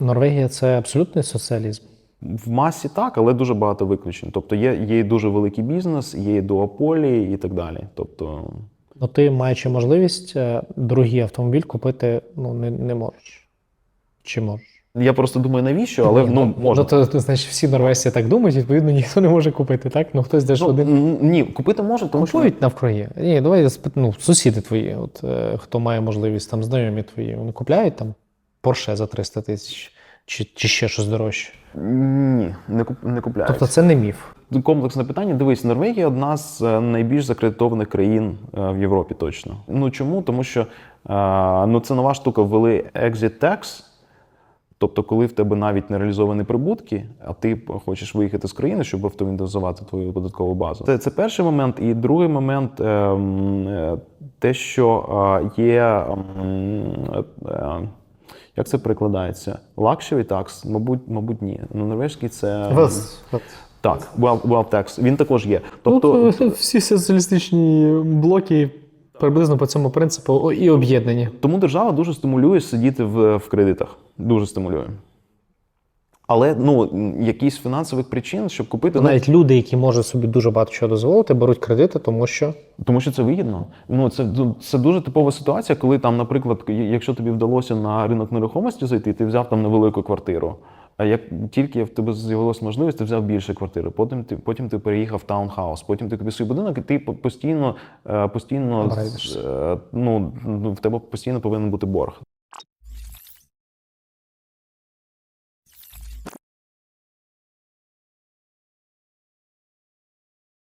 Норвегія це абсолютний соціалізм. В масі так, але дуже багато виключень. Тобто є, є дуже великий бізнес, є і дуополі і так далі. Тобто, Ну, ти, маючи можливість, е, другий автомобіль купити ну, не, не можеш. Чи можеш? я просто думаю, навіщо, але Ні, ну, можна. Ну, то, то, значить, всі норвежці так думають, відповідно, ніхто не може купити, так? Ну, хтось десь Ну, один. ні, купити може, тому що Купують навкруги. Ні, давай ну, сусіди твої, от, е, хто має можливість, там знайомі твої, вони купляють там Порше за 300 тисяч чи, чи ще щось дорожче. ні, не, куп, не купляють. Тобто це не міф. Комплексне питання. Дивись, Норвегія одна з е, найбільш закредитованих країн е, в Європі точно. Ну чому? Тому що е, ну, це нова штука ввели exit tax. Тобто, коли в тебе навіть не реалізовані прибутки, а ти хочеш виїхати з країни, щоб автоматизувати твою податкову базу. Це, це перший момент. І другий момент е, м, е, те, що є. Як це прикладається? Luxury tax? Мабуть, мабуть, ні. Ну, норвежський це. Так, wealth, wealth tax, він також є. Тобто, ну, всі соціалістичні блоки приблизно по цьому принципу о, і об'єднані. тому держава дуже стимулює сидіти в, в кредитах. Дуже стимулює. Але ну, якісь фінансових причин, щоб купити, ну, Навіть люди, які можуть собі дуже багато чого дозволити, беруть кредити, тому що тому що це вигідно. Ну, це, це дуже типова ситуація, коли там, наприклад, якщо тобі вдалося на ринок нерухомості зайти, ти взяв там невелику квартиру. А як тільки в тебе з'явилася можливість, ти взяв більше квартири. Потім ти потім ти переїхав в таунхаус, потім ти купив свій будинок, і ти постійно, е, постійно е, ну, ну, в тебе постійно повинен бути борг.